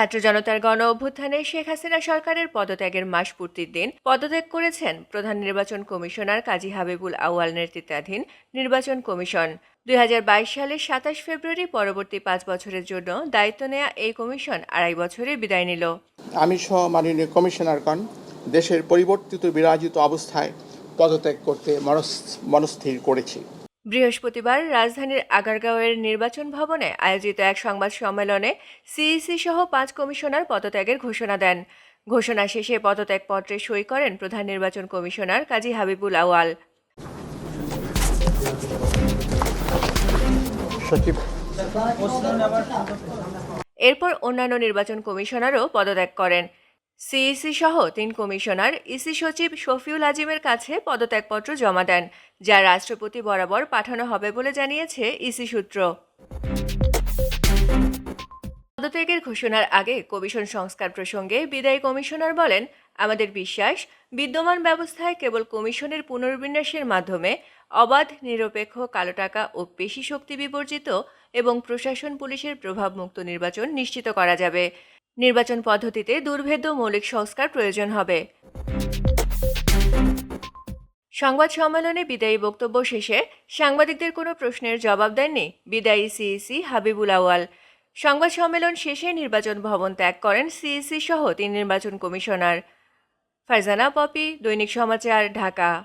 ছাত্র জনতার গণ অভ্যুত্থানে শেখ হাসিনা সরকারের পদত্যাগের মাস পূর্তির দিন পদত্যাগ করেছেন প্রধান নির্বাচন কমিশনার কাজী হাবিবুল আউয়াল নেতৃত্বাধীন নির্বাচন কমিশন। দুই হাজার বাইশ সালের সাতাশ ফেব্রুয়ারি পরবর্তী পাঁচ বছরের জন্য দায়িত্ব নেয়া এই কমিশন আড়াই বছরে বিদায় নিল। আমি সহ মাননীয় কমিশনারগণ দেশের পরিবর্তিত বিরাজিত অবস্থায় পদত্যাগ করতে মনস- মনস্থির করেছি। বৃহস্পতিবার রাজধানীর আগারগাঁওয়ের নির্বাচন ভবনে আয়োজিত এক সংবাদ সম্মেলনে সিইসি সহ পাঁচ কমিশনার পদত্যাগের ঘোষণা দেন। ঘোষণা শেষে পদত্যাগপত্রে সই করেন প্রধান নির্বাচন কমিশনার কাজী হাবিবুল আওয়াল সচিব। এরপর অন্যান্য নির্বাচন কমিশনারও পদত্যাগ করেন। সিইসি সহ তিন কমিশনার, ইসি সচিব শফিউল আজিমের কাছে পদত্যাগপত্র জমা দেন, যা রাষ্ট্রপতি বরাবর পাঠানো হবে বলে জানিয়েছে ইসি সূত্র। পদত্যাগের ঘোষণার আগে কমিশন সংস্কার প্রসঙ্গে বিদায়ী কমিশনার বলেন, আমাদের বিশ্বাস, বিদ্যমান ব্যবস্থায় কেবল কমিশনের পুনর্বিন্যাসের মাধ্যমে অবাধ, নিরপেক্ষ, কালো টাকা ও পেশি শক্তি বিবর্জিত এবং প্রশাসন পুলিশের প্রভাবমুক্ত নির্বাচন নিশ্চিত করা যাবে। নির্বাচন পদ্ধতিতে দুর্ভেদ্য মৌলিক সংস্কার প্রয়োজন হবে। সংবাদ সম্মেলনে বিদায়ী বক্তব্য শেষে সাংবাদিকদের কোনো প্রশ্নের জবাব দেননি বিদায়ী সিইসি হাবিবুল আওয়াল সংবাদ সম্মেলন শেষে নির্বাচন ভবন ত্যাগ করেন সিইসি সহ তিন নির্বাচন কমিশনার। ফারজানা পপি, দৈনিক সমাচার, ঢাকা।